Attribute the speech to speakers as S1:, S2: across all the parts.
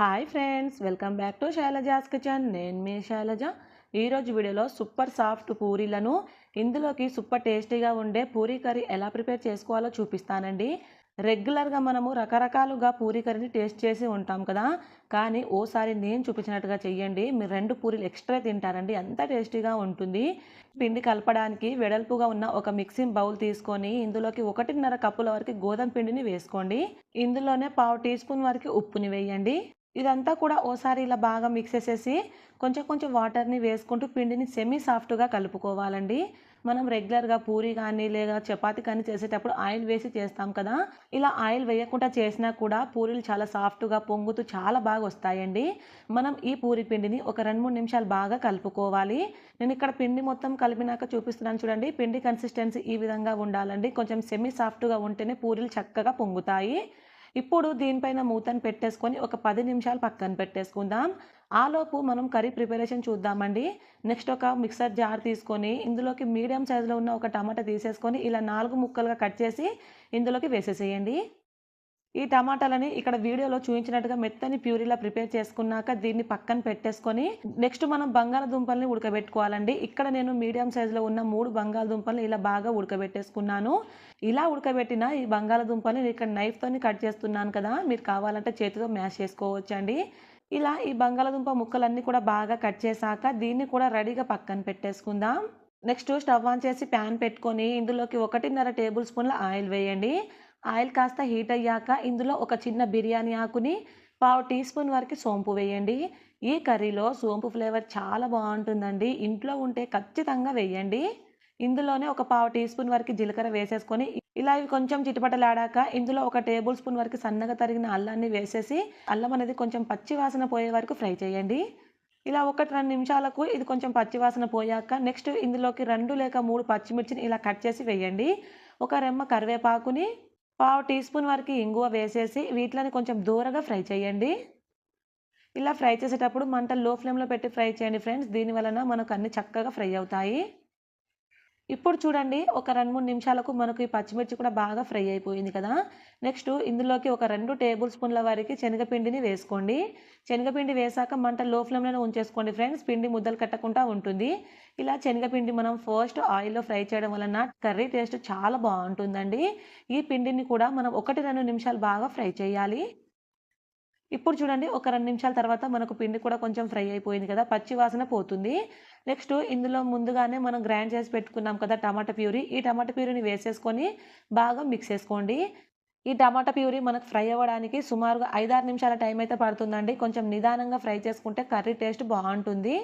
S1: Hi friends welcome back to Shailaja's kitchen. నేను మీ శైలజ. ఈరోజు వీడియోలో సూపర్ సాఫ్ట్ పూరీలను ఇందులోకి సూపర్ టేస్టీగా ఉండే పూరీ కర్రీ ఎలా ప్రిపేర్ చేసుకోవాలో చూపిస్తానండి. రెగ్యులర్గా మనము రకరకాలుగా పూరీ కర్రీని టేస్ట్ చేసి ఉంటాం కదా. కానీ ఓసారి నేను చూపించినట్టుగా చెయ్యండి. మీరు రెండు పూరీలు ఎక్స్ట్రా తింటారండి. అంత టేస్టీగా ఉంటుంది. పిండి కలపడానికి వెడల్పుగా ఉన్న ఒక మిక్సింగ్ బౌల్ తీసుకొని ఇందులోకి ఒకటిన్నర కప్పుల వరకు గోధుమ పిండిని వేసుకోండి. ఇందులోనే పావు టీ స్పూన్ వరకు ఉప్పుని వేయండి. ఇదంతా కూడా ఓసారి ఇలా బాగా మిక్స్ చేసేసి కొంచెం కొంచెం వాటర్ని వేసుకుంటూ పిండిని సెమీ సాఫ్ట్గా కలుపుకోవాలండి. మనం రెగ్యులర్గా పూరి కానీ లేదా చపాతి కానీ చేసేటప్పుడు ఆయిల్ వేసి చేస్తాం కదా. ఇలా ఆయిల్ వేయకుండా చేసినా కూడా పూరీలు చాలా సాఫ్ట్గా పొంగుతూ చాలా బాగా వస్తాయండి. మనం ఈ పూరి పిండిని ఒక రెండు మూడు నిమిషాలు బాగా కలుపుకోవాలి. నేను ఇక్కడ పిండి మొత్తం కలిపినాక చూపిస్తున్నాను చూడండి. పిండి కన్సిస్టెన్సీ ఈ విధంగా ఉండాలండి. కొంచెం సెమీ సాఫ్ట్గా ఉంటేనే పూరీలు చక్కగా పొంగుతాయి. ఇప్పుడు దీనిపైన మూతను పెట్టేసుకొని ఒక పది నిమిషాలు పక్కన పెట్టేసుకుందాం. ఆలోపు మనం కర్రీ ప్రిపరేషన్ చూద్దామండి. నెక్స్ట్ ఒక మిక్సర్ జార్ తీసుకొని ఇందులోకి మీడియం సైజులో ఉన్న ఒక టమాటా తీసేసుకొని ఇలా నాలుగు ముక్కలుగా కట్ చేసి ఇందులోకి వేసేసేయండి. ఈ టమాటాలని ఇక్కడ వీడియోలో చూపించినట్టుగా మెత్తని ప్యూరీలా ప్రిపేర్ చేసుకున్నాక దీన్ని పక్కన పెట్టేసుకొని నెక్స్ట్ మనం బంగాళదుంపల్ని ఉడకబెట్టుకోవాలండి. ఇక్కడ నేను మీడియం సైజులో ఉన్న మూడు బంగాళదుంపల్ని ఇలా బాగా ఉడకబెట్టేసుకున్నాను. ఇలా ఉడకబెట్టిన ఈ బంగాళదుంపల్ని ఇక్కడ నైఫ్తోని కట్ చేస్తున్నాను కదా. మీరు కావాలంటే చేతితో మ్యాష్ చేసుకోవచ్చండి. ఇలా ఈ బంగాళదుంప ముక్కలన్నీ కూడా బాగా కట్ చేశాక దీన్ని కూడా రెడీగా పక్కన పెట్టేసుకుందాం. నెక్స్ట్ స్టవ్ ఆన్ చేసి ప్యాన్ పెట్టుకొని ఇందులోకి ఒకటిన్నర టేబుల్ స్పూన్ల ఆయిల్ వేయండి. ఆయిల్ కాస్త హీట్ అయ్యాక ఇందులో ఒక చిన్న బిర్యానీ ఆకుని పావు టీ స్పూన్ వరకు సోంపు వేయండి. ఈ కర్రీలో సోంపు ఫ్లేవర్ చాలా బాగుంటుందండి. ఇంట్లో ఉంటే ఖచ్చితంగా వేయండి. ఇందులోనే ఒక పావు టీ స్పూన్ వరకు జీలకర్ర వేసేసుకొని ఇలా ఇవి కొంచెం చిటపటలాడాక ఇందులో ఒక టేబుల్ స్పూన్ వరకు సన్నగా తరిగిన అల్లాన్ని వేసేసి అల్లం అనేది కొంచెం పచ్చి వాసన పోయే వరకు ఫ్రై చేయండి. ఇలా ఒకటి రెండు నిమిషాలకు ఇది కొంచెం పచ్చి వాసన పోయాక నెక్స్ట్ ఇందులోకి రెండు లేక మూడు పచ్చిమిర్చిని ఇలా కట్ చేసి వేయండి. ఒక రెమ్మ కరివేపాకుని పావు టీ స్పూన్ వరకు ఇంగువ వేసేసి వీటిని కొంచెం దూరగా ఫ్రై చేయండి. ఇలా ఫ్రై చేసేటప్పుడు మంట లో ఫ్లేమ్లో పెట్టి ఫ్రై చేయండి ఫ్రెండ్స్. దీని వలన మనకు అన్ని చక్కగా ఫ్రై అవుతాయి. ఇప్పుడు చూడండి ఒక రెండు మూడు నిమిషాలకు మనకు ఈ పచ్చిమిర్చి కూడా బాగా ఫ్రై అయిపోయింది కదా. నెక్స్ట్ ఇందులోకి ఒక రెండు టేబుల్ స్పూన్ల వరకు శనగపిండిని వేసుకోండి. శనగపిండి వేసాక మంట లో ఫ్లేమ్లోనే ఉంచేసుకోండి ఫ్రెండ్స్. పిండి ముద్దలు కట్టకుండా ఉంటుంది. ఇలా శనగపిండి మనం ఫస్ట్ ఆయిల్లో ఫ్రై చేయడం వలన కర్రీ టేస్ట్ చాలా బాగుంటుందండి. ఈ పిండిని కూడా మనం ఒకటి రెండు నిమిషాలు బాగా ఫ్రై చేయాలి. ఇప్పుడు చూడండి ఒక రెండు నిమిషాల తర్వాత మనకు పిండి కూడా కొంచెం ఫ్రై అయిపోయింది కదా పచ్చి వాసన పోతుంది. నెక్స్ట్ ఇందులో ముందుగానే మనం గ్రైండ్ చేసి పెట్టుకున్నాం కదా టమాటా ప్యూరీ. ఈ టమాటా ప్యూరీని వేసేసుకొని బాగా మిక్స్ చేసుకోండి. ఈ టమాటా ప్యూరీ మనకు ఫ్రై అవ్వడానికి సుమారుగా ఐదారు నిమిషాల టైం అయితే పడుతుందండి. కొంచెం నిదానంగా ఫ్రై చేసుకుంటే కర్రీ టేస్ట్ బాగుంటుంది.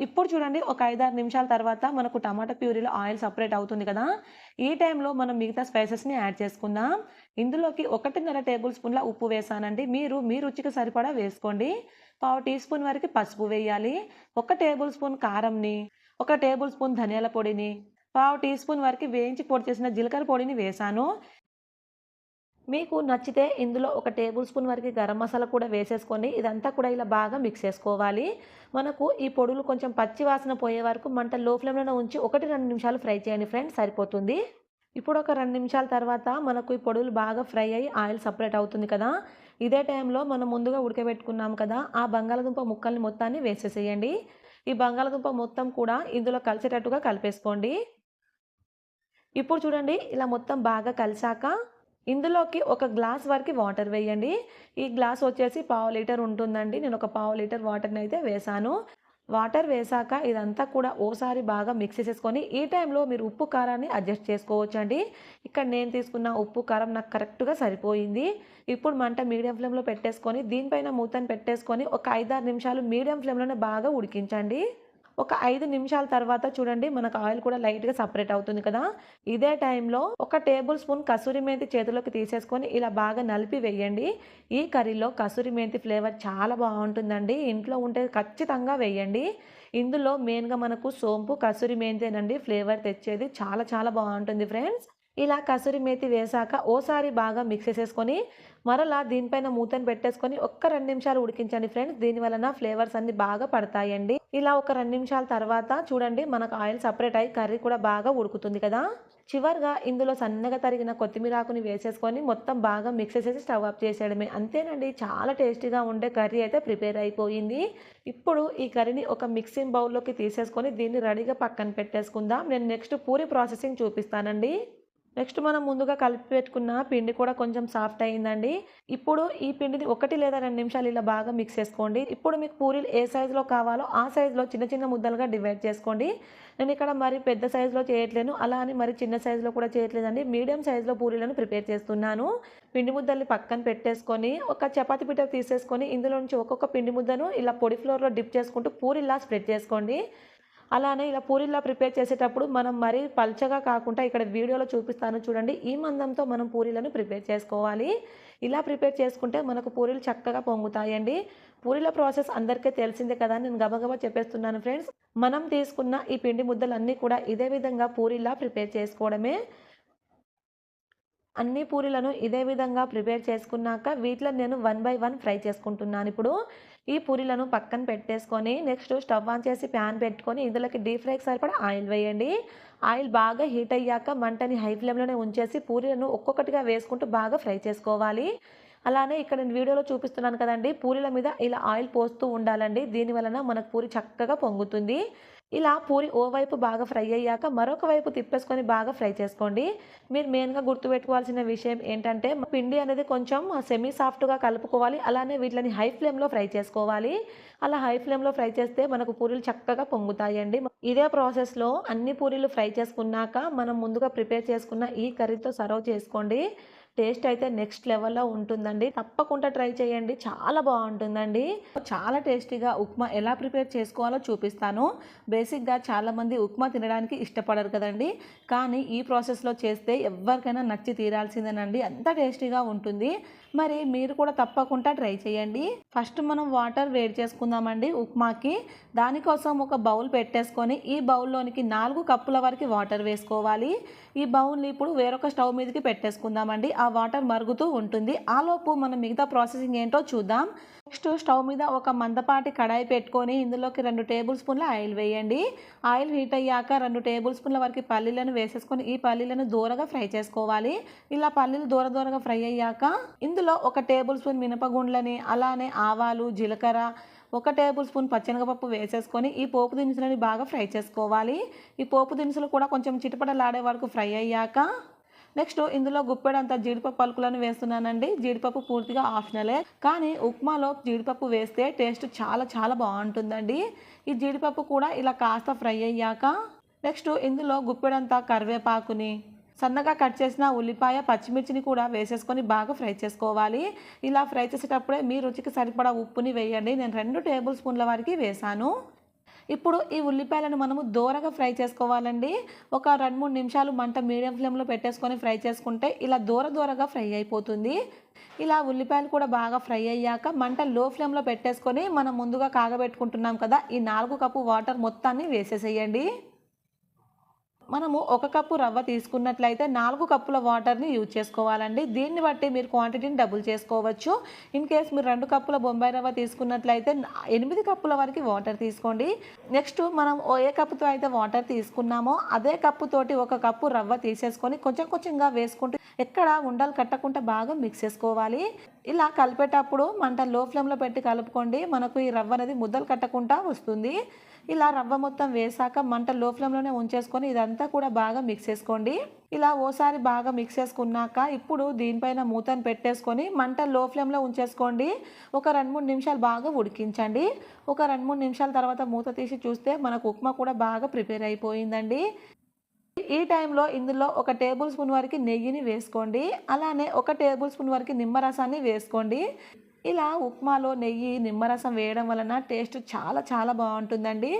S1: ఇప్పుడు చూడండి ఒక ఐదారు నిమిషాల తర్వాత మనకు టమాటా ప్యూరీలో ఆయిల్ సపరేట్ అవుతుంది కదా. ఈ టైంలో మనం మిగతా స్పైసెస్ని యాడ్ చేసుకుందాం. ఇందులోకి ఒకటిన్నర టేబుల్ స్పూన్ల ఉప్పు వేసానండి. మీరు మీ రుచికి సరిపడా వేసుకోండి. పావు టీ స్పూన్ వరకు పసుపు వేయాలి. ఒక టేబుల్ స్పూన్ కారంని ఒక టేబుల్ స్పూన్ ధనియాల పొడిని పావు టీ స్పూన్ వరకు వేయించి పొడి చేసిన జీలకర్ర పొడిని వేసాను. మీకు నచ్చితే ఇందులో ఒక టేబుల్ స్పూన్ వరకు గరం మసాలా కూడా వేసేసుకొని ఇదంతా కూడా ఇలా బాగా మిక్స్ చేసుకోవాలి. మనకు ఈ పొడులు కొంచెం పచ్చి వాసన పోయే వరకు మంట లో ఫ్లేమ్లోనే ఉంచి ఒకటి రెండు నిమిషాలు ఫ్రై చేయండి ఫ్రెండ్స్ సరిపోతుంది. ఇప్పుడు ఒక రెండు నిమిషాల తర్వాత మనకు ఈ పొడులు బాగా ఫ్రై అయ్యి ఆయిల్ సపరేట్ అవుతుంది కదా. ఇదే టైంలో మనం ముందుగా ఉడకబెట్టుకున్నాం కదా ఆ బంగాళదుంప ముక్కల్ని మొత్తాన్ని వేసేసేయండి. ఈ బంగాళదుంప మొత్తం కూడా ఇందులో కలిసేటట్టుగా కలిపేసుకోండి. ఇప్పుడు చూడండి ఇలా మొత్తం బాగా కలిసాక ఇందులోకి ఒక గ్లాస్ వరకు వాటర్ వేయండి. ఈ గ్లాస్ వచ్చేసి పావు లీటర్ ఉంటుందండి. నేను ఒక పావు లీటర్ వాటర్ని అయితే వేసాను. వాటర్ వేసాక ఇదంతా కూడా ఓసారి బాగా మిక్స్ చేసేసుకొని ఈ టైంలో మీరు ఉప్పు కారాన్ని అడ్జస్ట్ చేసుకోవచ్చండి. ఇక్కడ నేను తీసుకున్న ఉప్పు కారం నాకు కరెక్ట్గా సరిపోయింది. ఇప్పుడు మంట మీడియం ఫ్లేమ్లో పెట్టేసుకొని దీనిపైన మూతను పెట్టేసుకొని ఒక ఐదారు నిమిషాలు మీడియం ఫ్లేమ్లోనే బాగా ఉడికించండి. ఒక ఐదు నిమిషాల తర్వాత చూడండి మనకు ఆయిల్ కూడా లైట్గా సపరేట్ అవుతుంది కదా. ఇదే టైంలో ఒక టేబుల్ స్పూన్ కసూరి మెంతి చేతిలోకి తీసేసుకొని ఇలా బాగా నలిపి వేయండి. ఈ కర్రీలో కసూరి మెంతి ఫ్లేవర్ చాలా బాగుంటుందండి. ఇంట్లో ఉంటే ఖచ్చితంగా వేయండి. ఇందులో మెయిన్గా మనకు సోంపు కసూరి మెంతేనండి ఫ్లేవర్ తెచ్చేది. చాలా చాలా బాగుంటుంది ఫ్రెండ్స్. ఇలా కసూరి మేతి వేసాక ఓసారి బాగా మిక్స్ చేసేసుకొని మరలా దీనిపైన మూతను పెట్టేసుకొని ఒక్క రెండు నిమిషాలు ఉడికించండి ఫ్రెండ్స్ దీని వలన ఫ్లేవర్స్ అన్ని బాగా పడతాయండి. ఇలా ఒక రెండు నిమిషాల తర్వాత చూడండి మనకు ఆయిల్ సపరేట్ అయ్యి కర్రీ కూడా బాగా ఉడుకుతుంది కదా. చివరిగా ఇందులో సన్నగా తరిగిన కొత్తిమీర ఆకుని వేసేసుకొని మొత్తం బాగా మిక్స్ చేసేసి స్టవ్ ఆఫ్ చేసేయడమే. అంతేనండి చాలా టేస్టీగా ఉండే కర్రీ అయితే ప్రిపేర్ అయిపోయింది. ఇప్పుడు ఈ కర్రీని ఒక మిక్సింగ్ బౌల్లోకి తీసేసుకొని దీన్ని రెడీగా పక్కన పెట్టేసుకుందాం. నేను నెక్స్ట్ పూరి ప్రాసెసింగ్ చూపిస్తానండి. నెక్స్ట్ మనం ముందుగా కలిపి పెట్టుకున్న పిండి కూడా కొంచెం సాఫ్ట్ అయిందండి. ఇప్పుడు ఈ పిండిని ఒకటి లేదా రెండు నిమిషాలు ఇలా బాగా మిక్స్ చేసుకోండి. ఇప్పుడు మీకు పూరీలు ఏ సైజులో కావాలో ఆ సైజులో చిన్న చిన్న ముద్దలుగా డివైడ్ చేసుకోండి. నేను ఇక్కడ మరి పెద్ద సైజులో చేయట్లేను. అలా అని మరి చిన్న సైజులో కూడా చేయట్లేదండి. మీడియం సైజులో పూరీలను ప్రిపేర్ చేస్తున్నాను. పిండి ముద్దల్ని పక్కన పెట్టేసుకొని ఒక చపాతి పిట్ట తీసేసుకొని ఇందులో నుంచి ఒక్కొక్క పిండి ముద్దను ఇలా పొడి ఫ్లోర్లో డిప్ చేసుకుంటూ పూరిలా స్ప్రెడ్ చేసుకోండి. అలానే ఇలా పూరీలా ప్రిపేర్ చేసేటప్పుడు మనం మరీ పల్చగా కాకుండా ఇక్కడ వీడియోలో చూపిస్తాను చూడండి. ఈ మందంతో మనం పూరీలను ప్రిపేర్ చేసుకోవాలి. ఇలా ప్రిపేర్ చేసుకుంటే మనకు పూరీలు చక్కగా పొంగుతాయండి. పూరీల ప్రాసెస్ అందరికీ తెలిసిందే కదా నేను గబగబా చెప్పేస్తున్నాను ఫ్రెండ్స్. మనం తీసుకున్న ఈ పిండి ముద్దలన్నీ కూడా ఇదే విధంగా పూరీలా ప్రిపేర్ చేసుకోవడమే. అన్ని పూరీలను ఇదే విధంగా ప్రిపేర్ చేసుకున్నాక వీటిలో నేను వన్ బై వన్ ఫ్రై చేసుకుంటున్నాను ఇప్పుడు. ఈ పూరీలను పక్కన పెట్టేసుకొని నెక్స్ట్ స్టవ్ ఆన్ చేసి ప్యాన్ పెట్టుకొని ఇందులోకి డీప్ ఫ్రైకి సరిపడా ఆయిల్ వేయండి. ఆయిల్ బాగా హీట్ అయ్యాక మంటని హై ఫ్లేమ్లోనే ఉంచేసి పూరీలను ఒక్కొక్కటిగా వేసుకుంటూ బాగా ఫ్రై చేసుకోవాలి. అలానే ఇక్కడ నేను వీడియోలో చూపిస్తున్నాను కదండి పూరీల మీద ఇలా ఆయిల్ పోస్తూ ఉండాలండి. దీని వలన మనకు పూరి చక్కగా పొంగుతుంది. ఇలా పూరి ఓవైపు బాగా ఫ్రై అయ్యాక మరొక వైపు తిప్పేసుకొని బాగా ఫ్రై చేసుకోండి. మీరు మెయిన్గా గుర్తుపెట్టుకోవాల్సిన విషయం ఏంటంటే పిండి అనేది కొంచెం సెమీ సాఫ్ట్గా కలుపుకోవాలి. అలానే వీటిని హై ఫ్లేమ్లో ఫ్రై చేసుకోవాలి. అలా హై ఫ్లేమ్లో ఫ్రై చేస్తే మనకు పూరీలు చక్కగా పొంగుతాయండి. ఇదే ప్రాసెస్లో అన్ని పూరీలు ఫ్రై చేసుకున్నాక మనం ముందుగా ప్రిపేర్ చేసుకున్న ఈ కర్రీతో సర్వ్ చేసుకోండి. టేస్ట్ అయితే నెక్స్ట్ లెవెల్లో ఉంటుందండి. తప్పకుండా ట్రై చేయండి. చాలా బాగుంటుందండి. చాలా టేస్టీగా ఉప్మా ఎలా ప్రిపేర్ చేసుకోవాలో చూపిస్తాను. బేసిక్గా చాలామంది ఉప్మా తినడానికి ఇష్టపడరు కదండి. కానీ ఈ ప్రాసెస్లో చేస్తే ఎవరికైనా నచ్చి తీరాల్సిందేనండి. అంత టేస్టీగా ఉంటుంది. మరి మీరు కూడా తప్పకుండా ట్రై చేయండి. ఫస్ట్ మనం వాటర్ వేడి చేసుకుందామండి ఉప్మాకి. దానికోసం ఒక బౌల్ పెట్టేసుకొని ఈ బౌల్లోనికి నాలుగు కప్పుల వరకు వాటర్ వేసుకోవాలి. ఈ బౌల్ని ఇప్పుడు వేరొక స్టవ్ మీదకి పెట్టేసుకుందామండి. ఆ వాటర్ మరుగుతూ ఉంటుంది. ఆలోపు మనం మిగతా ప్రాసెసింగ్ ఏంటో చూద్దాం. నెక్స్ట్ స్టవ్ మీద ఒక మందపాటి కడాయి పెట్టుకొని ఇందులోకి రెండు టేబుల్ స్పూన్ల ఆయిల్ వేయండి. ఆయిల్ హీట్ అయ్యాక రెండు టేబుల్ స్పూన్ల వరకు పల్లీలను వేసేసుకొని ఈ పల్లీలను దూరగా ఫ్రై చేసుకోవాలి. ఇలా పల్లీలు దూర దూరగా ఫ్రై అయ్యాక ఇందులో ఒక టేబుల్ స్పూన్ మినపగుండ్లని అలానే ఆవాలు జీలకర్ర ఒక టేబుల్ స్పూన్ పచ్చెనగపప్పు వేసేసుకొని ఈ పోపు దినుసులని బాగా ఫ్రై చేసుకోవాలి. ఈ పోపు దినుసులు కూడా కొంచెం చిటపటలాడే వరకు ఫ్రై అయ్యాక నెక్స్ట్ ఇందులో గుప్పెడంత జీడిపప్పు పలుకులను వేస్తున్నానండి. జీడిపప్పు పూర్తిగా ఆప్షనలే. కానీ ఉప్మాలో జీడిపప్పు వేస్తే టేస్ట్ చాలా చాలా బాగుంటుందండి. ఈ జీడిపప్పు కూడా ఇలా కాస్త ఫ్రై అయ్యాక నెక్స్ట్ ఇందులో గుప్పెడంత కరివేపాకుని సన్నగా కట్ చేసిన ఉల్లిపాయ పచ్చిమిర్చిని కూడా వేసేసుకొని బాగా ఫ్రై చేసుకోవాలి. ఇలా ఫ్రై చేసేటప్పుడే మీ రుచికి సరిపడా ఉప్పుని వేయండి. నేను రెండు టేబుల్ స్పూన్ల వరకు వేసాను ఇప్పుడు ఈ ఉల్లిపాయలను మనము దూరగా ఫ్రై చేసుకోవాలండి. ఒక రెండు మూడు నిమిషాలు మంట మీడియం ఫ్లేమ్లో పెట్టేసుకొని ఫ్రై చేసుకుంటే ఇలా దూర దూరగా ఫ్రై అయిపోతుంది. ఇలా ఉల్లిపాయలు కూడా బాగా ఫ్రై అయ్యాక మంట లో ఫ్లేమ్లో పెట్టేసుకొని మనం ముందుగా కాగబెట్టుకుంటున్నాం కదా ఈ నాలుగు కప్పు వాటర్ మొత్తాన్ని వేసేసేయండి. మనము ఒక కప్పు రవ్వ తీసుకున్నట్లయితే నాలుగు కప్పుల వాటర్ని యూజ్ చేసుకోవాలండి. దీన్ని బట్టి మీరు క్వాంటిటీని డబుల్ చేసుకోవచ్చు. ఇన్ కేస్ మీరు రెండు కప్పుల బొంబాయి రవ్వ తీసుకున్నట్లయితే ఎనిమిది కప్పుల వరకు వాటర్ తీసుకోండి. నెక్స్ట్ మనం ఏ కప్పుతో అయితే వాటర్ తీసుకున్నామో అదే కప్పుతోటి ఒక కప్పు రవ్వ తీసేసుకొని కొంచెం కొంచెంగా వేసుకుంటూ ఎక్కడ ఉండలు కట్టకుండా బాగా మిక్స్ చేసుకోవాలి. ఇలా కలిపేటప్పుడు మంట లో ఫ్లేమ్లో పెట్టి కలుపుకోండి. మనకు ఈ రవ్వ అనేది ముద్దలు కట్టకుండా వస్తుంది. ఇలా రవ్వ మొత్తం వేసాక మంట లో ఫ్లేమ్లోనే ఉంచేసుకొని ఇదంతా కూడా బాగా మిక్స్ చేసుకోండి. ఇలా ఓసారి బాగా మిక్స్ చేసుకున్నాక ఇప్పుడు దీనిపైన మూతను పెట్టేసుకొని మంట లో ఫ్లేమ్లో ఉంచేసుకోండి. ఒక రెండు మూడు నిమిషాలు బాగా ఉడికించండి. ఒక రెండు మూడు నిమిషాల తర్వాత మూత తీసి చూస్తే మనకు ఉప్మా కూడా బాగా ప్రిపేర్ అయిపోయిందండి. ఈ టైంలో ఇందులో ఒక టేబుల్ స్పూన్ వరకు నెయ్యిని వేసుకోండి. అలానే ఒక టేబుల్ స్పూన్ వరకు నిమ్మరసాన్ని వేసుకోండి. ఇలా ఉప్మాలో నెయ్యి నిమ్మరసం వేయడం వలన టేస్ట్ చాలా చాలా బాగుంటుందండి.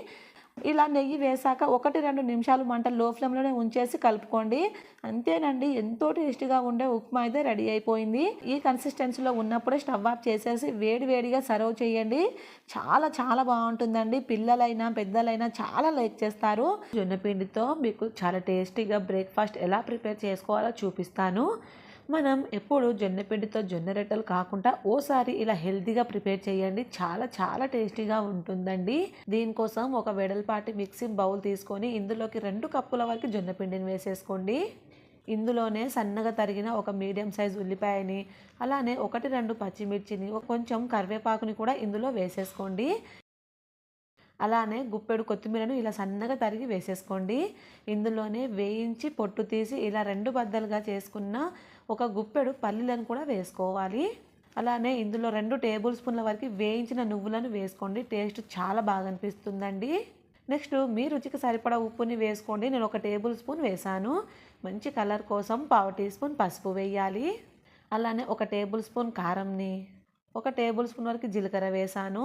S1: ఇలా నెయ్యి వేసాక ఒకటి రెండు నిమిషాలు మంట లో ఫ్లేమ్లోనే ఉంచేసి కలుపుకోండి. అంతేనండి ఎంతో టేస్టీగా ఉండే ఉప్మా అయితే రెడీ అయిపోయింది. ఈ కన్సిస్టెన్సీలో ఉన్నప్పుడే స్టవ్ ఆఫ్ చేసేసి వేడి వేడిగా సర్వ్ చేయండి. చాలా చాలా బాగుంటుందండి. పిల్లలైనా పెద్దలైనా చాలా లైక్ చేస్తారు. జొన్నపిండితో మీకు చాలా టేస్టీగా బ్రేక్ఫాస్ట్ ఎలా ప్రిపేర్ చేసుకోవాలో చూపిస్తాను. మనం ఎప్పుడు జొన్న పిండితో జొన్న రొట్టెలు కాకుండా ఓసారి ఇలా హెల్తీగా ప్రిపేర్ చేయండి. చాలా చాలా టేస్టీగా ఉంటుందండి. దీనికోసం ఒక వెడల్పాటి మిక్సింగ్ బౌల్ తీసుకొని ఇందులోకి రెండు కప్పుల వరకు జొన్న పిండిని వేసేసుకోండి. ఇందులోనే సన్నగా తరిగిన ఒక మీడియం సైజ్ ఉల్లిపాయని అలానే ఒకటి రెండు పచ్చిమిర్చిని కొంచెం కరివేపాకుని కూడా ఇందులో వేసేసుకోండి. అలానే గుప్పెడు కొత్తిమీరను ఇలా సన్నగా తరిగి వేసేసుకోండి. ఇందులోనే వేయించి పొట్టు తీసి ఇలా రెండు బద్దలుగా చేసుకున్న ఒక గుప్పెడు పల్లీలను కూడా వేసుకోవాలి. అలానే ఇందులో రెండు టేబుల్ స్పూన్ల వరకు వేయించిన నువ్వులను వేసుకోండి. టేస్ట్ చాలా బాగా అనిపిస్తుందండి. నెక్స్ట్ మీ రుచికి సరిపడా ఉప్పుని వేసుకోండి. నేను ఒక టేబుల్ స్పూన్ వేసాను మంచి కలర్ కోసం పావు టీ స్పూన్ పసుపు వేయాలి. అలానే ఒక టేబుల్ స్పూన్ కారంని ఒక టేబుల్ స్పూన్ వరకు జీలకర్ర వేసాను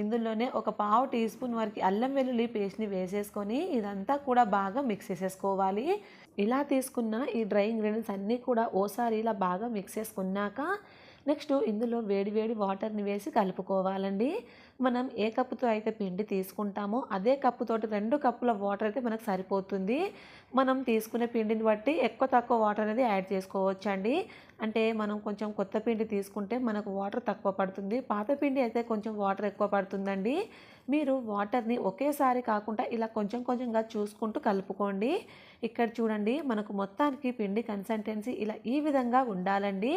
S1: ఇందులోనే ఒక పావు టీ స్పూన్ వరకు అల్లం వెల్లుల్లి పేస్ట్ని వేసేసుకొని ఇదంతా కూడా బాగా మిక్స్ చేసేసుకోవాలి. ఇలా తీసుకున్న ఈ డ్రై ఇంగ్రీడియంట్స్ అన్నీ కూడా ఓసారి ఇలా బాగా మిక్స్ చేసుకున్నాక నెక్స్ట్ ఇందులో వేడి వేడి వాటర్ని వేసి కలుపుకోవాలండి. మనం ఏ కప్పుతో అయితే పిండి తీసుకుంటామో అదే కప్పుతోటి రెండు కప్పుల వాటర్ అయితే మనకు సరిపోతుంది. మనం తీసుకునే పిండిని బట్టి ఎక్కువ తక్కువ వాటర్ అనేది యాడ్ చేసుకోవచ్చు అండి అంటే మనం కొంచెం కొత్త పిండి తీసుకుంటే మనకు వాటర్ తక్కువ పడుతుంది. పాత పిండి అయితే కొంచెం వాటర్ ఎక్కువ పడుతుందండి. మీరు వాటర్ని ఒకేసారి కాకుండా ఇలా కొంచెం కొంచెంగా చూసుకుంటూ కలుపుకోండి. ఇక్కడ చూడండి మనకు మొత్తానికి పిండి కన్సిస్టెన్సీ ఇలా ఈ విధంగా ఉండాలండి.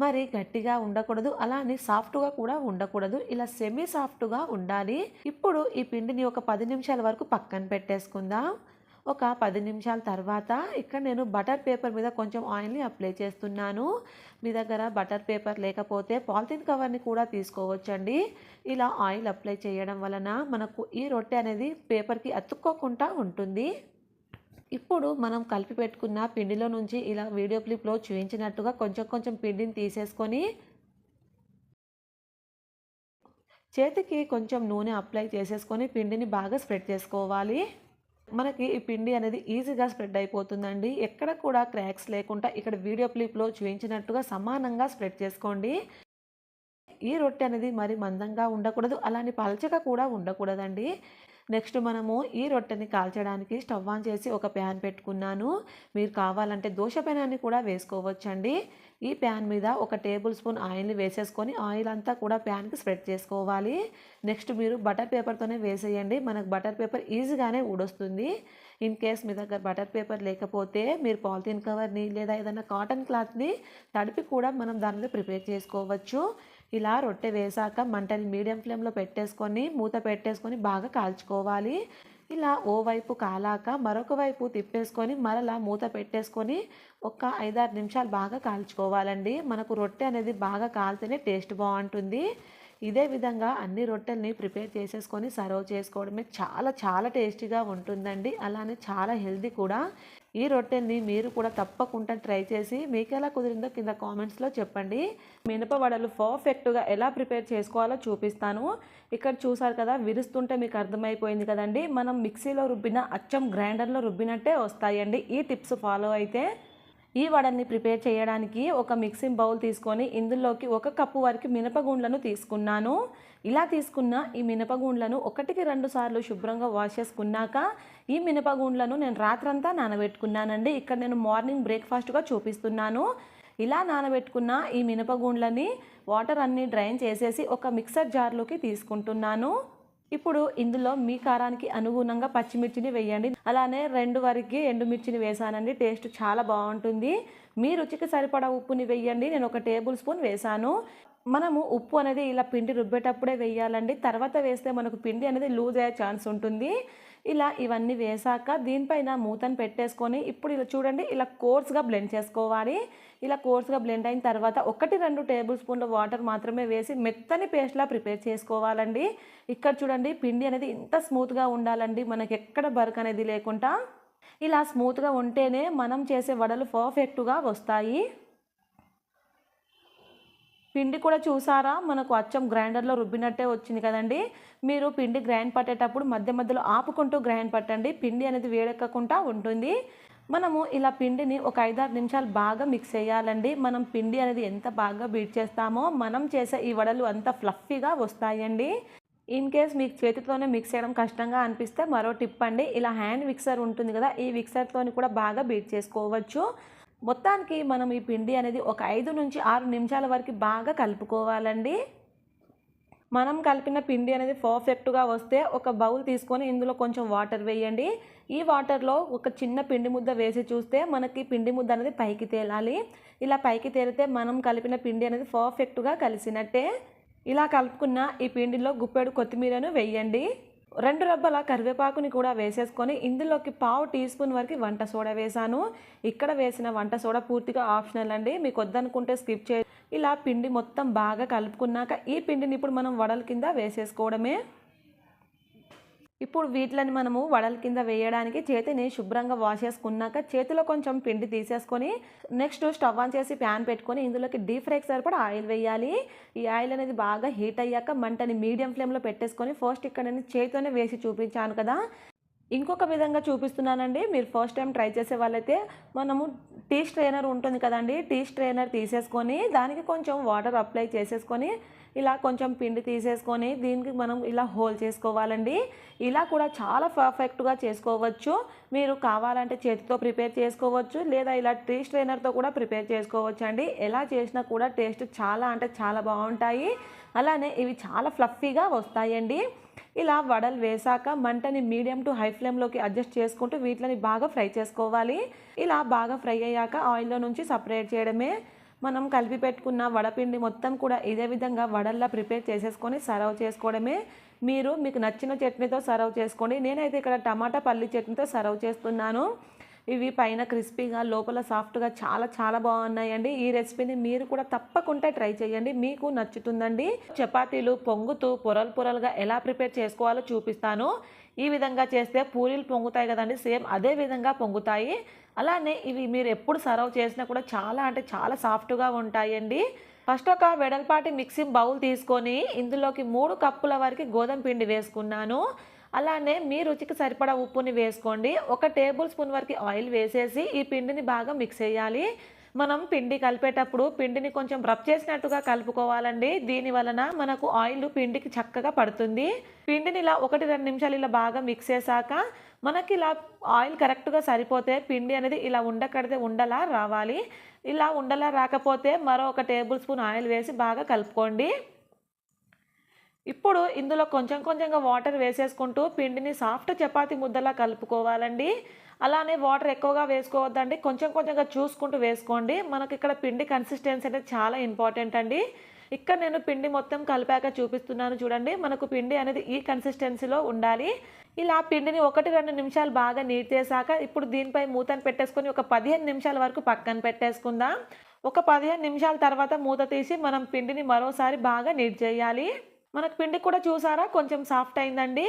S1: మరి గట్టిగా ఉండకూడదు అలానే సాఫ్ట్గా కూడా ఉండకూడదు. ఇలా సెమీ సాఫ్ట్గా ఉండాలి. ఇప్పుడు ఈ పిండిని ఒక పది నిమిషాల వరకు పక్కన పెట్టేసుకుందాం. ఒక పది నిమిషాల తర్వాత ఇక్కడ నేను బటర్ పేపర్ మీద కొంచెం ఆయిల్ని అప్లై చేస్తున్నాను. మీ దగ్గర బటర్ పేపర్ లేకపోతే పాలిథిన్ కవర్ని కూడా తీసుకోవచ్చండి. ఇలా ఆయిల్ అప్లై చేయడం వలన మనకు ఈ రొట్టె అనేది పేపర్కి అతుక్కోకుండా ఉంటుంది. ఇప్పుడు మనం కలిపి పెట్టుకున్న పిండిలో నుంచి ఇలా వీడియో క్లిప్లో చూపించినట్టుగా కొంచెం కొంచెం పిండిని తీసేసుకొని చేతికి కొంచెం నూనె అప్లై చేసేసుకొని పిండిని బాగా స్ప్రెడ్ చేసుకోవాలి. మనకి ఈ పిండి అనేది ఈజీగా స్ప్రెడ్ అయిపోతుందండి. ఎక్కడ కూడా క్రాక్స్ లేకుండా ఇక్కడ వీడియో క్లిప్లో చూపించినట్టుగా సమానంగా స్ప్రెడ్ చేసుకోండి. ఈ రొట్టె అనేది మరి మందంగా ఉండకూడదు. అలానే పలచగా కూడా ఉండకూడదండి. నెక్స్ట్ మనము ఈ రొట్టెని కాల్చడానికి స్టవ్ ఆన్ చేసి ఒక ప్యాన్ పెట్టుకున్నాను. మీరు కావాలంటే దోశ పెనాన్ని కూడా వేసుకోవచ్చండి. ఈ ప్యాన్ మీద ఒక టేబుల్ స్పూన్ ఆయిల్ని వేసేసుకొని ఆయిల్ అంతా కూడా ప్యాన్కి స్ప్రెడ్ చేసుకోవాలి. నెక్స్ట్ మీరు బటర్ పేపర్తోనే వేసేయండి. మనకు బటర్ పేపర్ ఈజీగానే ఊడొస్తుంది. ఇన్ కేస్ మీ దగ్గర బటర్ పేపర్ లేకపోతే మీరు పాలిథిన్ కవర్ని లేదా ఏదైనా కాటన్ క్లాత్ని తడిపి కూడా మనం దానిలో ప్రిపేర్ చేసుకోవచ్చు. ఇలా రొట్టె వేసాక మంటని మీడియం ఫ్లేమ్లో పెట్టేసుకొని మూత పెట్టేసుకొని బాగా కాల్చుకోవాలి. ఇలా ఓ వైపు కాలాక మరొక వైపు తిప్పేసుకొని మరలా మూత పెట్టేసుకొని ఒక ఐదారు నిమిషాలు బాగా కాల్చుకోవాలండి. మనకు రొట్టె అనేది బాగా కాల్తేనే టేస్ట్ బాగుంటుంది. ఇదే విధంగా అన్ని రొట్టెల్ని ప్రిపేర్ చేసేసుకొని సర్వ్ చేసుకోవడమే చాలా చాలా టేస్టీగా ఉంటుందండి. అలానే చాలా హెల్దీ కూడా. ఈ రొట్టెల్ని మీరు కూడా తప్పకుండా ట్రై చేసి మీకు ఎలా కుదిరిందో కింద కామెంట్స్లో చెప్పండి. మినప వడలు పర్ఫెక్ట్గా ఎలా ప్రిపేర్ చేసుకోవాలో చూపిస్తాను. ఇక్కడ చూసారు కదా విరుస్తుంటే మీకు అర్థమైపోయింది కదండి. మనం మిక్సీలో రుబ్బిన అచ్చం గ్రైండర్లో రుబ్బినట్టే వస్తాయండి. ఈ టిప్స్ ఫాలో అయితే ఈ వడల్ని ప్రిపేర్ చేయడానికి ఒక మిక్సింగ్ బౌల్ తీసుకొని ఇందులోకి ఒక కప్పు వరకు మినపగుండ్లను తీసుకున్నాను. ఇలా తీసుకున్న ఈ మినపగుండ్లను ఒకటికి రెండు సార్లు శుభ్రంగా వాష్ చేసుకున్నాక ఈ మినపగుండ్లను నేను రాత్రంతా నానబెట్టుకున్నానండి. ఇక్కడ నేను మార్నింగ్ బ్రేక్ఫాస్ట్గా చూపిస్తున్నాను. ఇలా నానబెట్టుకున్న ఈ మినపగుండ్లని వాటర్ అన్నీ డ్రైన్ చేసేసి ఒక మిక్సర్ జార్లోకి తీసుకుంటున్నాను. ఇప్పుడు ఇందులో మీ కారానికి అనుగుణంగా పచ్చిమిర్చిని వేయండి. అలానే రెండు వరకు ఎండుమిర్చిని వేసానండి. టేస్ట్ చాలా బాగుంటుంది. మీ రుచికి సరిపడా ఉప్పుని వేయండి. నేను ఒక టేబుల్ స్పూన్ వేసాను. మనము ఉప్పు అనేది ఇలా పిండి రుబ్బేటప్పుడే వేయాలండి. తర్వాత వేస్తే మనకు పిండి అనేది లూజ్ అయ్యే ఛాన్స్ ఉంటుంది. ఇలా ఇవన్నీ వేసాక దీనిపైన మూతను పెట్టేసుకొని ఇప్పుడు ఇలా చూడండి ఇలా కోర్స్గా బ్లెండ్ చేసుకోవాలి. ఇలా కోర్స్గా బ్లెండ్ అయిన తర్వాత ఒకటి రెండు టేబుల్ స్పూన్ల వాటర్ మాత్రమే వేసి మెత్తని పేస్ట్లా ప్రిపేర్ చేసుకోవాలండి. ఇక్కడ చూడండి పిండి అనేది ఇంత స్మూత్గా ఉండాలండి. మనకి ఎక్కడ బర్క్ అనేది లేకుండా. ఇలా స్మూత్గా ఉంటేనే మనం చేసే వడలు పర్ఫెక్ట్గా వస్తాయి. పిండి కూడా చూసారా? మనకు అచ్చం గ్రైండర్లో రుబ్బినట్టే వచ్చింది కదండి. మీరు పిండి గ్రైండ్ పట్టేటప్పుడు మధ్య మధ్యలో ఆపుకుంటూ గ్రైండ్ పట్టండి. పిండి అనేది వేడెక్కకుండా ఉంటుంది. మనము ఇలా పిండిని ఒక ఐదారు నిమిషాలు బాగా మిక్స్ చేయాలండి. మనం పిండి అనేది ఎంత బాగా బీట్ చేస్తామో మనం చేసే ఈ వడలు అంత ఫ్లఫీగా వస్తాయండి. ఇన్ కేస్ మీకు చేతితోనే మిక్స్ చేయడం కష్టంగా అనిపిస్తే మరో టిప్ అండి. ఇలా హ్యాండ్ మిక్సర్ ఉంటుంది కదా ఈ మిక్సర్తో కూడా బాగా బీట్ చేసుకోవచ్చు. మొత్తానికి మనం ఈ పిండి అనేది ఒక ఐదు నుంచి ఆరు నిమిషాల వరకు బాగా కలుపుకోవాలండి. మనం కలిపిన పిండి అనేది పర్ఫెక్ట్గా వస్తే ఒక బౌల్ తీసుకొని ఇందులో కొంచెం వాటర్ వేయండి. ఈ వాటర్లో ఒక చిన్న పిండి ముద్ద వేసి చూస్తే మనకి పిండి ముద్ద అనేది పైకి తేలాలి. ఇలా పైకి తేలితే మనం కలిపిన పిండి అనేది పర్ఫెక్ట్గా కలిసినట్టే. ఇలా కలుపుకున్న ఈ పిండిలో గుప్పెడు కొత్తిమీరను వేయండి. రెండు రబ్బల కరివేపాకుని కూడా వేసేసుకొని ఇందులోకి పావు టీ స్పూన్ వరకు వంట సోడా వేసాను. ఇక్కడ వేసిన వంట సోడా పూర్తిగా ఆప్షనల్ అండి. మీకు వద్దనుకుంటే స్కిప్ చే ఇలా పిండి మొత్తం బాగా కలుపుకున్నాక ఈ పిండిని ఇప్పుడు మనం వడల కింద వేసేసుకోవడమే. ఇప్పుడు వీటిని మనము వడల కింద వేయడానికి చేతిని శుభ్రంగా వాష్ చేసుకున్నాక చేతిలో కొంచెం పిండి తీసేసుకొని నెక్స్ట్ స్టవ్ ఆన్ చేసి ప్యాన్ పెట్టుకొని ఇందులోకి డీప్ ఫ్రైకి సరిపడా ఆయిల్ వేయాలి. ఈ ఆయిల్ అనేది బాగా హీట్ అయ్యాక మంటని మీడియం ఫ్లేమ్లో పెట్టేసుకొని ఫస్ట్ ఇక్కడ నేను చేతితోనే వేసి చూపించాను కదా. ఇంకొక విధంగా చూపిస్తున్నానండి. మీరు ఫస్ట్ టైం ట్రై చేసే వాళ్ళైతే మనము టీ స్ట్రైనర్ ఉంటుంది కదండి. టీ స్ట్రైనర్ తీసేసుకొని దానికి కొంచెం వాటర్ అప్లై చేసేసుకొని ఇలా కొంచెం పిండి తీసేసుకొని దీనికి మనం ఇలా హోల్ చేసుకోవాలండి. ఇలా కూడా చాలా పర్ఫెక్ట్గా చేసుకోవచ్చు. మీరు కావాలంటే చేతితో ప్రిపేర్ చేసుకోవచ్చు లేదా ఇలా టీ స్ట్రైనర్తో కూడా ప్రిపేర్ చేసుకోవచ్చు అండి ఎలా చేసినా కూడా టేస్ట్ చాలా అంటే చాలా బాగుంటాయి. అలానే ఇవి చాలా ఫ్లఫీగా వస్తాయండి. ఇలా వడలు వేసాక మంటని మీడియం టు హై ఫ్లేమ్లోకి అడ్జస్ట్ చేసుకుంటూ వీటిని బాగా ఫ్రై చేసుకోవాలి. ఇలా బాగా ఫ్రై అయ్యాక ఆయిల్లో నుంచి సపరేట్ చేయడమే. మనం కలిపి పెట్టుకున్న వడపిండి మొత్తం కూడా ఇదే విధంగా వడల్లా ప్రిపేర్ చేసేసుకొని సర్వ్ చేసుకోవడమే. మీరు మీకు నచ్చిన చట్నీతో సర్వ్ చేసుకోండి. నేనైతే ఇక్కడ టమాటా పల్లి చట్నీతో సర్వ్ చేస్తున్నాను. ఇవి పైన క్రిస్పీగా లోపల సాఫ్ట్గా చాలా చాలా బాగున్నాయండి. ఈ రెసిపీని మీరు కూడా తప్పకుండా ట్రై చేయండి. మీకు నచ్చుతుందండి. చపాతీలు పొంగుతూ పొరలు పొరలుగా ఎలా ప్రిపేర్ చేసుకోవాలో చూపిస్తాను. ఈ విధంగా చేస్తే పూరీలు పొంగుతాయి కదండి సేమ్ అదే విధంగా పొంగుతాయి. అలానే ఇవి మీరు ఎప్పుడు సర్వ్ చేసినా కూడా చాలా అంటే చాలా సాఫ్ట్గా ఉంటాయండి. ఫస్ట్ ఒక వెడల్పాటి మిక్సింగ్ బౌల్ తీసుకొని ఇందులోకి మూడు కప్పుల వరకు గోధుమ పిండి వేసుకున్నాను. అలానే మీ రుచికి సరిపడా ఉప్పుని వేసుకోండి. ఒక టేబుల్ స్పూన్ వరకు ఆయిల్ వేసేసి ఈ పిండిని బాగా మిక్స్ చేయాలి. మనం పిండి కలిపేటప్పుడు పిండిని కొంచెం రబ్ చేసినట్టుగా కలుపుకోవాలండి. దీని వలన మనకు ఆయిల్ పిండికి చక్కగా పడుతుంది. పిండిని ఇలా ఒకటి రెండు నిమిషాలు ఇలా బాగా మిక్స్ చేశాక మనకి ఇలా ఆయిల్ కరెక్ట్గా సరిపోతే పిండి అనేది ఇలా ఉండకడితే ఉండలా రావాలి. ఇలా ఉండలా రాకపోతే మరో ఒక టేబుల్ స్పూన్ ఆయిల్ వేసి బాగా కలుపుకోండి. ఇప్పుడు ఇందులో కొంచెం కొంచెంగా వాటర్ వేసేసుకుంటూ పిండిని సాఫ్ట్ చపాతీ ముద్దలా కలుపుకోవాలండి. అలానే వాటర్ ఎక్కువగా వేసుకోవద్దండి. కొంచెం కొంచెంగా చూసుకుంటూ వేసుకోండి. మనకి ఇక్కడ పిండి కన్సిస్టెన్సీ అనేది చాలా ఇంపార్టెంట్ అండి. ఇక్కడ నేను పిండి మొత్తం కలిపాక చూపిస్తున్నాను చూడండి. మనకు పిండి అనేది ఈ కన్సిస్టెన్సీలో ఉండాలి. ఇలా పిండిని ఒకటి రెండు నిమిషాలు బాగా నీట్ చేశాక ఇప్పుడు దీనిపై మూతను పెట్టేసుకొని ఒక పదిహేను నిమిషాల వరకు పక్కన పెట్టేసుకుందాం. ఒక పదిహేను నిమిషాల తర్వాత మూత తీసి మనం పిండిని మరోసారి బాగా నీట్ చేయాలి. మనకు పిండి కూడా చూసారా? కొంచెం సాఫ్ట్ అయిందండి.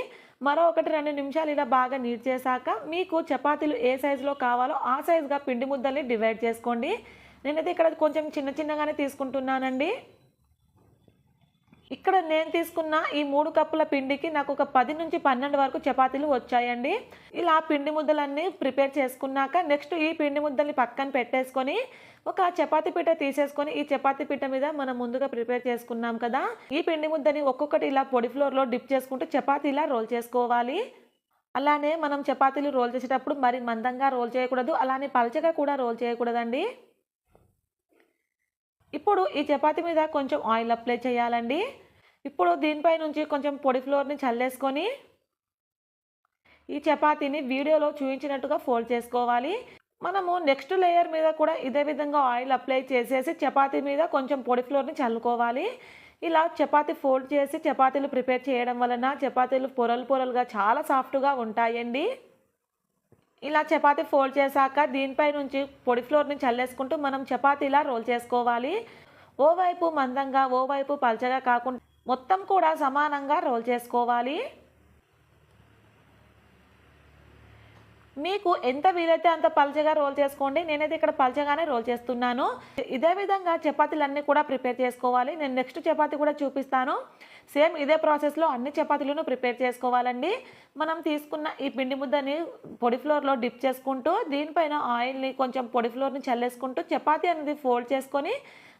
S1: మరో ఒకటి రెండు నిమిషాలు ఇలా బాగా నీట్ చేశాక మీకు చపాతీలు ఏ సైజులో కావాలో ఆ సైజుగా పిండి ముద్దల్ని డివైడ్ చేసుకోండి. నేనైతే ఇక్కడ కొంచెం చిన్న చిన్నగానే తీసుకుంటున్నానండి. ఇక్కడ నేను తీసుకున్న ఈ మూడు కప్పుల పిండికి నాకు ఒక పది నుంచి పన్నెండు వరకు చపాతీలు వచ్చాయండి. ఇలా పిండి ముద్దలన్నీ ప్రిపేర్ చేసుకున్నాక నెక్స్ట్ ఈ పిండి ముద్దల్ని పక్కన పెట్టేసుకొని ఒక చపాతీ పీట తీసేసుకొని ఈ చపాతీ పీట మీద మనం ముందుగా ప్రిపేర్ చేసుకున్నాం కదా. ఈ పిండి ముద్దని ఒక్కొక్కటి ఇలా పొడి ఫ్లోర్లో డిప్ చేసుకుంటూ చపాతీలా రోల్ చేసుకోవాలి. అలానే మనం చపాతీలు రోల్ చేసేటప్పుడు మరి మందంగా రోల్ చేయకూడదు అలానే పలచగా కూడా రోల్ చేయకూడదండి. ఇప్పుడు ఈ చపాతీ మీద కొంచెం ఆయిల్ అప్లై చేయాలండి. ఇప్పుడు దీనిపై నుంచి కొంచెం పొడి ఫ్లోర్ని చల్లేసుకొని ఈ చపాతీని వీడియోలో చూపించినట్టుగా ఫోల్డ్ చేసుకోవాలి. మనము నెక్స్ట్ లేయర్ మీద కూడా ఇదే విధంగా ఆయిల్ అప్లై చేసేసి చపాతీ మీద కొంచెం పొడి ఫ్లోర్ని చల్లుకోవాలి. ఇలా చపాతీ ఫోల్డ్ చేసి చపాతీలు ప్రిపేర్ చేయడం వలన చపాతీలు పొరలు పొరలుగా చాలా సాఫ్ట్గా ఉంటాయండి. ఇలా చపాతీ ఫోల్డ్ చేశాక దీనిపై నుంచి పొడి ఫ్లోర్ని చల్లేసుకుంటూ మనం చపాతీలా రోల్ చేసుకోవాలి. ఓవైపు మందంగా ఓవైపు పల్చగా కాకుండా మొత్తం కూడా సమానంగా రోల్ చేసుకోవాలి. మీకు ఎంత వీలైతే అంత పల్చగా రోల్ చేసుకోండి. నేనైతే ఇక్కడ పల్చగానే రోల్ చేస్తున్నాను. ఇదే విధంగా చపాతీలన్నీ కూడా ప్రిపేర్ చేసుకోవాలి. నేను నెక్స్ట్ చపాతీ కూడా చూపిస్తాను. సేమ్ ఇదే ప్రాసెస్లో అన్ని చపాతీలను ప్రిపేర్ చేసుకోవాలండి. మనం తీసుకున్న ఈ పిండి ముద్దని పొడి ఫ్లోర్లో డిప్ చేసుకుంటూ దీనిపైన ఆయిల్ని కొంచెం పొడి ఫ్లోర్ని చల్లేసుకుంటూ చపాతీ అనేది ఫోల్డ్ చేసుకొని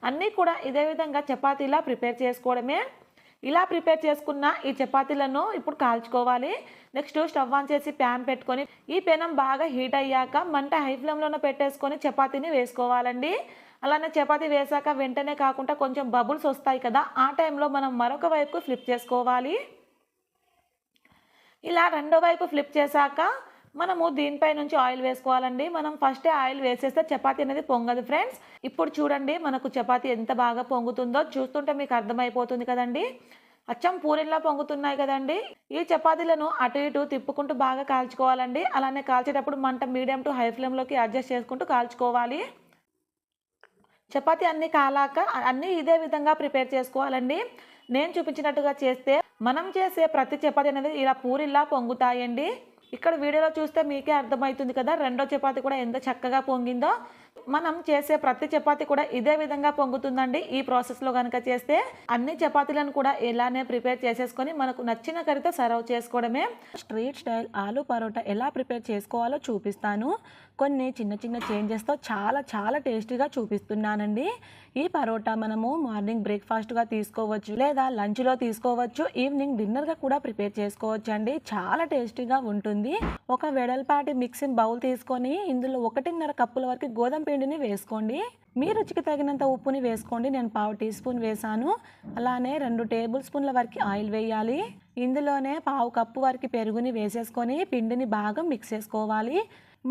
S1: అన్నీ కూడా ఇదే విధంగా చపాతీలా ప్రిపేర్ చేసుకోవడమే. ఇలా ప్రిపేర్ చేసుకున్న ఈ చపాతీలను ఇప్పుడు కాల్చుకోవాలి. నెక్స్ట్ స్టవ్ ఆన్ చేసి ప్యాన్ పెట్టుకొని ఈ పెనం బాగా హీట్ అయ్యాక మంట హై ఫ్లేమ్లోనే పెట్టేసుకొని చపాతీని వేసుకోవాలండి. అలానే చపాతీ వేసాక వెంటనే కాకుండా కొంచెం బబుల్స్ వస్తాయి కదా ఆ టైంలో మనం మరొక వైపు ఫ్లిప్ చేసుకోవాలి. ఇలా రెండో వైపు ఫ్లిప్ చేశాక మనము దీనిపై నుంచి ఆయిల్ వేసుకోవాలండి. మనం ఫస్టే ఆయిల్ వేసేస్తే చపాతీ అనేది పొంగదు ఫ్రెండ్స్. ఇప్పుడు చూడండి మనకు చపాతీ ఎంత బాగా పొంగుతుందో చూస్తుంటే మీకు అర్థమైపోతుంది కదండి. అచ్చం పూరిలా పొంగుతున్నాయి కదండి. ఈ చపాతీలను అటు ఇటు తిప్పుకుంటూ బాగా కాల్చుకోవాలండి. అలానే కాల్చేటప్పుడు మంట మీడియం టు హై ఫ్లేమ్లోకి అడ్జస్ట్ చేసుకుంటూ కాల్చుకోవాలి. చపాతీ అన్నీ కాలాక అన్నీ ఇదే విధంగా ప్రిపేర్ చేసుకోవాలండి. నేను చూపించినట్టుగా చేస్తే మనం చేసే ప్రతి చపాతీ అనేది ఇలా పూరిలా పొంగుతాయండి. ఇక్కడ వీడియోలో చూస్తే మీకే అర్థమవుతుంది కదా రెండో చపాతి కూడా ఎంత చక్కగా పొంగిందో. మనం చేసే ప్రతి చపాతీ కూడా ఇదే విధంగా పొంగుతుందండి. ఈ ప్రాసెస్లో కనుక చేస్తే అన్ని చపాతీలను కూడా ఇలానే ప్రిపేర్ చేసేసుకొని మనకు నచ్చిన కర్రీతో సర్వ్ చేసుకోవడమే. స్ట్రీట్ స్టైల్ ఆలు పరోటా ఎలా ప్రిపేర్ చేసుకోవాలో చూపిస్తాను. కొన్ని చిన్న చిన్న చేంజెస్తో చాలా చాలా టేస్టీగా చూపిస్తున్నానండి. ఈ పరోటా మనము మార్నింగ్ బ్రేక్ఫాస్ట్గా తీసుకోవచ్చు లేదా లంచ్లో తీసుకోవచ్చు. ఈవినింగ్ డిన్నర్గా కూడా ప్రిపేర్ చేసుకోవచ్చు అండి చాలా టేస్టీగా ఉంటుంది. ఒక వెడల్పాటి మిక్సింగ్ బౌల్ తీసుకొని ఇందులో ఒకటిన్నర కప్పుల వరకు గోధుమ పిండిని వేసుకోండి. మీ రుచికి తగినంత ఉప్పుని వేసుకోండి. నేను పావు టీ స్పూన్ వేసాను అలానే రెండు టేబుల్ స్పూన్ల వరకు ఆయిల్ వేయాలి. ఇందులోనే పావు కప్పు వరకు పెరుగుని వేసేసుకొని పిండిని బాగా మిక్స్ చేసుకోవాలి.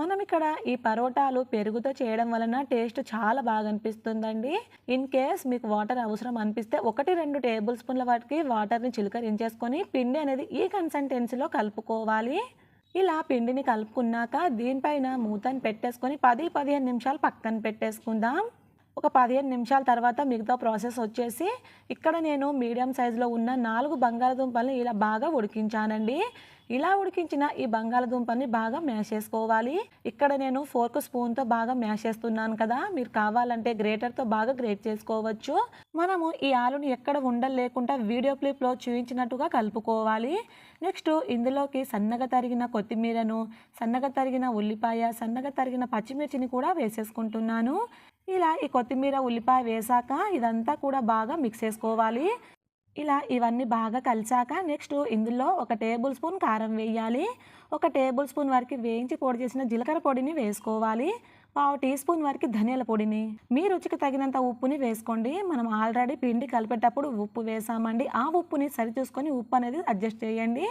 S1: మనం ఇక్కడ ఈ పరోటాలు పెరుగుతో చేయడం వలన టేస్ట్ చాలా బాగా అనిపిస్తుందండి. ఇన్ కేస్ మీకు వాటర్ అవసరం అనిపిస్తే ఒకటి రెండు టేబుల్ స్పూన్ల వరకు వాటర్ని చిలకరించేసుకొని పిండి అనేది ఈ కన్సిస్టెన్సీలో కలుపుకోవాలి. ఇలా పిండిని కలుపుకున్నాక దీనిపైన మూతను పెట్టేసుకొని పది పదిహేను నిమిషాలు పక్కన పెట్టేసుకుందాం. ఒక పదిహేను నిమిషాల తర్వాత మిగతా ప్రాసెస్ వచ్చేసి ఇక్కడ నేను మీడియం సైజులో ఉన్న నాలుగు బంగాళదుంపల్ని ఇలా బాగా ఉడికించానండి. ఇలా ఉడికించిన ఈ బంగాళదుంపని బాగా మ్యాష్ చేసుకోవాలి. ఇక్కడ నేను ఫోర్క్ స్పూన్తో బాగా మ్యాష్ చేస్తున్నాను కదా. మీరు కావాలంటే గ్రేటర్తో బాగా గ్రేట్ చేసుకోవచ్చు. మనము ఈ ఆలుని ఎక్కడ ఉండలు లేకుండా వీడియో క్లిప్లో చూపించినట్టుగా కలుపుకోవాలి. నెక్స్ట్ ఇందులోకి సన్నగా తరిగిన కొత్తిమీరను సన్నగా తరిగిన ఉల్లిపాయ సన్నగా తరిగిన పచ్చిమిర్చిని కూడా వేసేసుకుంటున్నాను. ఇలా ఈ కొత్తిమీర ఉల్లిపాయ వేసాక ఇదంతా కూడా బాగా మిక్స్ చేసుకోవాలి. ఇలా ఇవన్నీ బాగా కలిసాక నెక్స్ట్ ఇందులో ఒక టేబుల్ స్పూన్ కారం వేయాలి. ఒక టేబుల్ స్పూన్ వరకు వేయించి పొడి చేసిన జీలకర్ర పొడిని వేసుకోవాలి. పావు టీ స్పూన్ వరకు ధనియాల పొడిని. మీ రుచికి తగినంత ఉప్పుని వేసుకోండి. మనం ఆల్రెడీ పిండి కలిపేటప్పుడు ఉప్పు వేసామండి. ఆ ఉప్పుని సరిచూసుకొని ఉప్పు అనేది అడ్జస్ట్ చేయండి.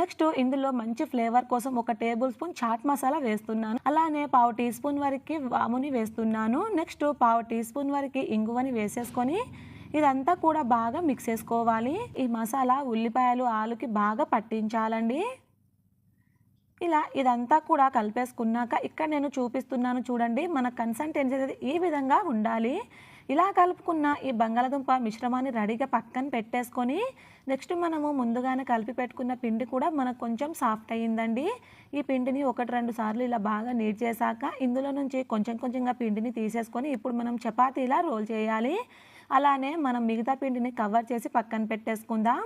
S1: నెక్స్ట్ ఇందులో మంచి ఫ్లేవర్ కోసం ఒక టేబుల్ స్పూన్ చాట్ మసాలా వేస్తున్నాను. అలానే పావు టీ స్పూన్ వరకు వాముని వేస్తున్నాను. నెక్స్ట్ పావు టీ స్పూన్ వరకు ఇంగువని వేసేసుకొని ఇదంతా కూడా బాగా మిక్స్ చేసుకోవాలి. ఈ మసాలా ఉల్లిపాయలు ఆలుకి బాగా పట్టించాలండి. ఇలా ఇదంతా కూడా కలిపేసుకున్నాక ఇక్కడ నేను చూపిస్తున్నాను చూడండి మన కన్సల్టెన్సీ అనేది ఈ విధంగా ఉండాలి. ఇలా కలుపుకున్న ఈ బంగాళదుంప మిశ్రమాన్ని రెడీగా పక్కన పెట్టేసుకొని నెక్స్ట్ మనము ముందుగానే కలిపి పెట్టుకున్న పిండి కూడా మనకు కొంచెం సాఫ్ట్ అయ్యిందండి. ఈ పిండిని ఒకటి రెండు సార్లు ఇలా బాగా నీట్ చేశాక ఇందులో నుంచి కొంచెం కొంచెంగా పిండిని తీసేసుకొని ఇప్పుడు మనం చపాతీలా రోల్ చేయాలి. అలానే మనం మిగతా పిండిని కవర్ చేసి పక్కన పెట్టేసుకుందాం.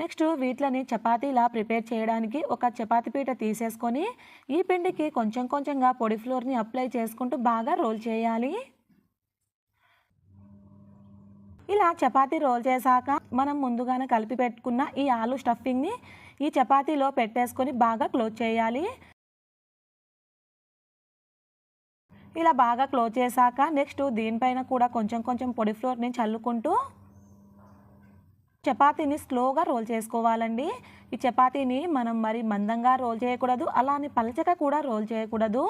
S1: నెక్స్ట్ వీటిని చపాతీలా ప్రిపేర్ చేయడానికి ఒక చపాతీ పీట తీసేసుకొని ఈ పిండికి కొంచెం కొంచెంగా పొడి ఫ్లోర్ని అప్లై చేసుకుంటూ బాగా రోల్ చేయాలి. ఇలా చపాతీ రోల్ చేశాక మనం ముందుగానే కలిపి పెట్టుకున్న ఈ ఆలు స్టఫింగ్ని ఈ చపాతీలో పెట్టేసుకొని బాగా క్లోజ్ చేయాలి. ఇలా బాగా క్లోజ్ చేశాక నెక్స్ట్ దీనిపైన కూడా కొంచెం కొంచెం పొడి ఫ్లోర్ని చల్లుకుంటూ చపాతీని స్లోగా రోల్ చేసుకోవాలండి. ఈ చపాతీని మనం మరి మందంగా రోల్ చేయకూడదు అలానే పలచక కూడా రోల్ చేయకూడదు.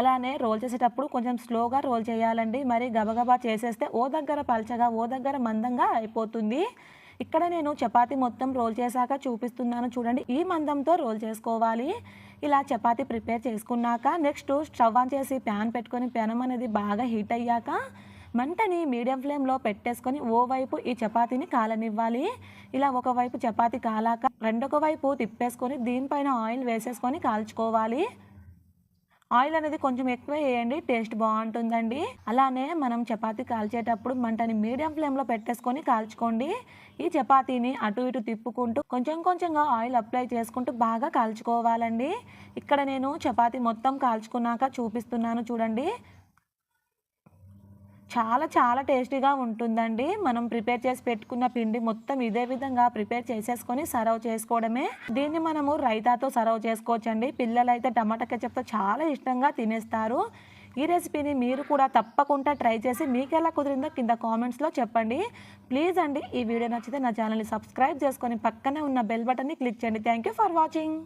S1: అలానే రోల్ చేసేటప్పుడు కొంచెం స్లోగా రోల్ చేయాలండి. మరి గబగబా చేసేస్తే ఓ దగ్గర పలచగా ఓ దగ్గర మందంగా అయిపోతుంది. ఇక్కడ నేను చపాతీ మొత్తం రోల్ చేశాక చూపిస్తున్నాను చూడండి ఈ మందంతో రోల్ చేసుకోవాలి. ఇలా చపాతీ ప్రిపేర్ చేసుకున్నాక నెక్స్ట్ స్టవ్ ఆన్ చేసి ప్యాన్ పెట్టుకొని పెనం అనేది బాగా హీట్ అయ్యాక మంటని మీడియం ఫ్లేమ్లో పెట్టేసుకొని ఓవైపు ఈ చపాతీని కాలనివ్వాలి. ఇలా ఒకవైపు చపాతీ కాలాక రెండొక వైపు తిప్పేసుకొని దీనిపైన ఆయిల్ వేసేసుకొని కాల్చుకోవాలి. ఆయిల్ అనేది కొంచెం ఎక్కువ వేయండి టేస్ట్ బాగుంటుందండి. అలానే మనం చపాతీ కాల్చేటప్పుడు మంటని మీడియం ఫ్లేమ్లో పెట్టేసుకొని కాల్చుకోండి. ఈ చపాతీని అటు ఇటు తిప్పుకుంటూ కొంచెం కొంచెంగా ఆయిల్ అప్లై చేసుకుంటూ బాగా కాల్చుకోవాలండి. ఇక్కడ నేను చపాతీ మొత్తం కాల్చుకున్నాక చూపిస్తున్నాను చూడండి. చాలా చాలా టేస్టీగా ఉంటుందండి. మనం ప్రిపేర్ చేసి పెట్టుకున్న పిండి మొత్తం ఇదే విధంగా ప్రిపేర్ చేసేసుకొని సర్వ్ చేసుకోవడమే. దీన్ని మనము రైతాతో సర్వ్ చేసుకోవచ్చండి. పిల్లలు అయితే టమాటా కెచప్తో చాలా ఇష్టంగా తినేస్తారు. ఈ రెసిపీని మీరు కూడా తప్పకుండా ట్రై చేసి మీకు ఎలా కుదిరిందో కింద కామెంట్స్లో చెప్పండి. ప్లీజ్ అండి ఈ వీడియో నచ్చితే నా ఛానల్ని సబ్స్క్రైబ్ చేసుకొని పక్కనే ఉన్న బెల్ బటన్ని క్లిక్ చేయండి. Thank you for watching.